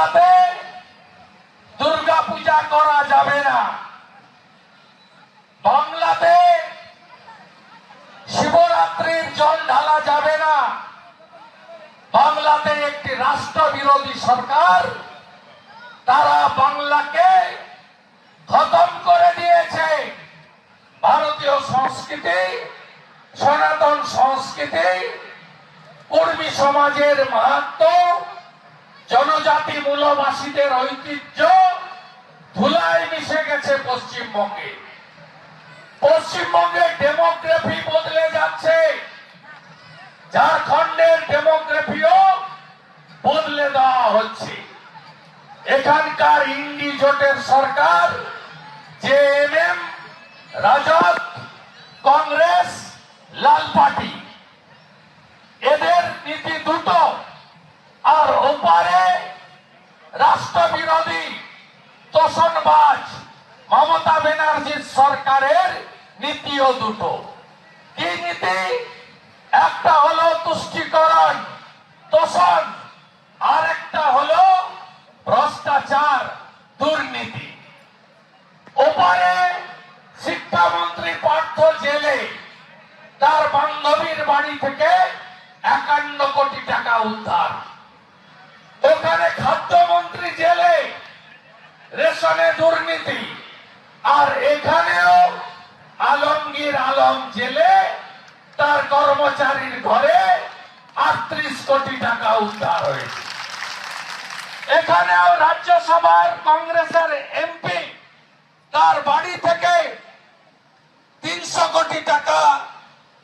বাংলাতে দুর্গা পূজা করা যাবে না। বাংলাতে শিবরাত্রির জল ঢালা যাবে না। বাংলাতে একটি রাষ্ট্র বিরোধী সরকার, তারা বাংলাকে খতম করে দিয়েছে। ভারতীয় সংস্কৃতি, সনাতন সংস্কৃতি, কর্মী সমাজের মাহাত্ম জনজাতি মূলবাসীদের ঐতিহ্য ধুলায় মিশে গেছে পশ্চিমবঙ্গে। পশ্চিমবঙ্গের ডেমোগ্রাফি বদলে যাচ্ছে। ঝাড়খণ্ডের ডেমোগ্রাফিও বদলে দেওয়া হচ্ছে। এখানকার ইন্ডি জোটের সরকার জেএমএম রাজত কংগ্রেস, লাল পার্টি এদের নীতি দুটো আর ওপারে রাষ্ট্রবিরোধী তোষণবাজ মমতা ব্যানার্জির সরকারের নীতিও দুটো। কি নীতি? একটা হলো তুষ্টিকরণ, তোষণ আর একটা হলো ভ্রষ্টাচার, দুর্নীতি। ওপারে শিক্ষামন্ত্রী পার্থ জেলে তার বান্ধবীর বাড়ি থেকে একান্ন কোটি টাকা উদ্ধার ওখানে খাদ্যমন্ত্রী জেলে রেশনে দুর্নীতি। আর এখানেও আলমগীর আলম জেলে তার কর্মচারীর ঘরে আটত্রিশ কোটি টাকা উদ্ধার হয়েছে। এখানেও রাজ্যসভার কংগ্রেসের এমপি তার বাড়ি থেকে তিনশো কোটি টাকা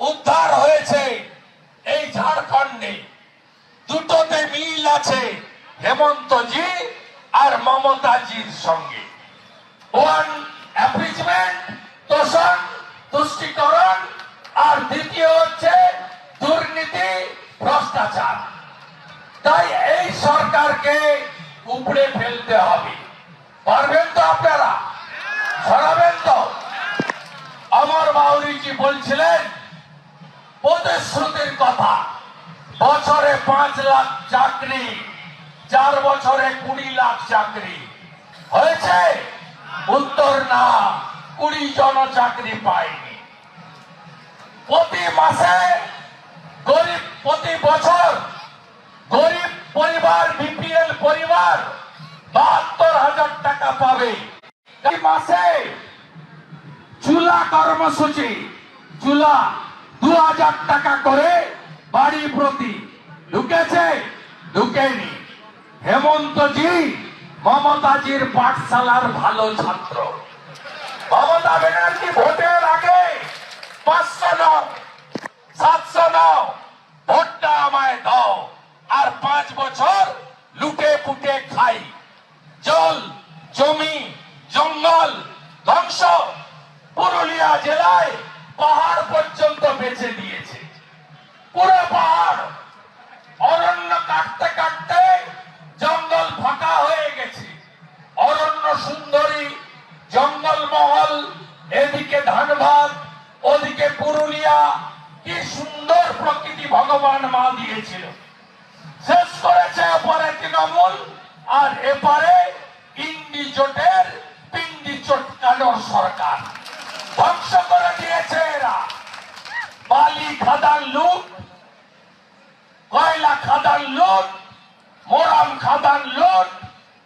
উদ্ধার হয়েছে এই ঝাড়খণ্ডে। দুটোতে মিল আছে হেমন্তজি আর মমতাজির সঙ্গে। তুষ্টিকরণ আর দ্বিতীয় হচ্ছে দুর্নীতি, ভ্রষ্টাচার। তাই এই সরকারকে উপড়ে ফেলতে হবে। পারবেন তো আপনারা? সরাবেন তো? অমর বাউরিজি বলছিলেন, প্রতিশ্রুতির কথা, বছরে পাঁচ লাখ চাকরি, চার বছরে কুড়ি লাখ চাকরি। হয়েছে? উত্তর না, কুড়ি জন চাকরি পায়নি। প্রতি মাসে গরিব প্রতি বছর গরিব পরিবার, বিপিএল পরিবার বাহাত্তর হাজার টাকা পাবে। মাসে চুলা কর্মসূচি, চুলা দু হাজার টাকা করে বাড়ি প্রতি। ঢুকেছে? ঢুকেনি। হেমন্তজি মমতাজির পাঠশালার ভালো ছাত্র। মমতা ব্যানার্জি ভোটের আগে পাঁচশো নাও সাতশো নাও ভোটটা আমায় দাও আর পাঁচ বছর লুটে পুটে খাই জল জমি জঙ্গল ধ্বংস পুরুলিয়া জেলায় পাহাড় পর্যন্ত বেঁচে দিয়েছে। পুরো পাহাড় অরণ্য কাটতে কাটতে জঙ্গল ফাঁকা হয়ে গেছে। অরণ্য সুন্দরী জঙ্গলমহল এদিকে ধানবাদ, ওদিকে পুরুলিয়া, কি সুন্দর প্রকৃতি ভগবান মা দিয়েছিল। শেষ করেছে ওপারে তৃণমূল, আর এপারে ইন্ডি জোটের পিন্ডি চটকানোর সরকার। ধ্বংস করে দিয়েছে এরা। বালি, খাদান, লুট, কয়লা, খাদান, লুট, মোরাম, খাদান, লুট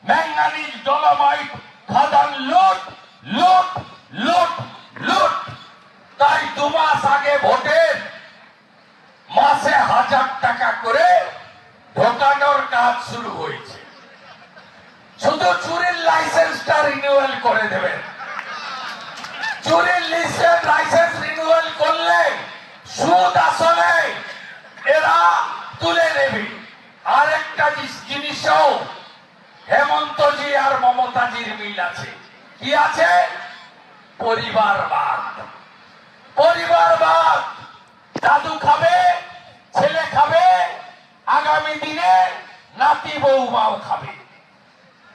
ম্যাঙ্গানিজ ডলোমাইট, খাদান, লুট লুট লুট লুট। তাই দু মাস আগে ভোটের মাসে হাজার টাকা করে ঢোকানোর কাজ শুরু হয়েছে। শুধু চুরির লাইসেন্সটা রিনিউয়াল করে দেবেন। চুরির লিস্টের লাইসেন্স রিনিউয়াল করলে সুদ আসলে এরা তুলে নেবে। আরেকটা জিনিসও হেমন্তজি আর মমতাজির মিল আছে। কি আছে? পরিবারবাদ। পরিবারবাদ। দাদু খাবে, ছেলে খাবে, আগামী দিনে নাতি বৌমাও খাবে।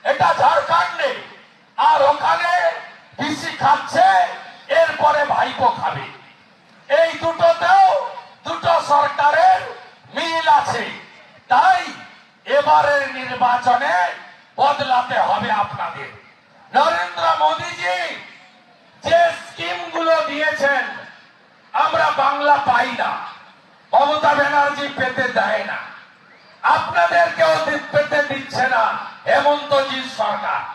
এটা ঝাড়খণ্ডে। আর ওখানে পিসি খাচ্ছে এরপরে ভাইপো খাবে। এই দুটোতেও দুটো সরকারের মিল আছে। তাই এবারের নির্বাচনে বদলাতে হবে আপনাদের। নরেন্দ্র মোদীজি যে স্কিমগুলো দিয়েছেন, আমরা বাংলা পাই না। মমতা ব্যানার্জি পেতে দেয় না। আপনাদেরকেও পেতে দিচ্ছে না। হেমন্তজির সরকার।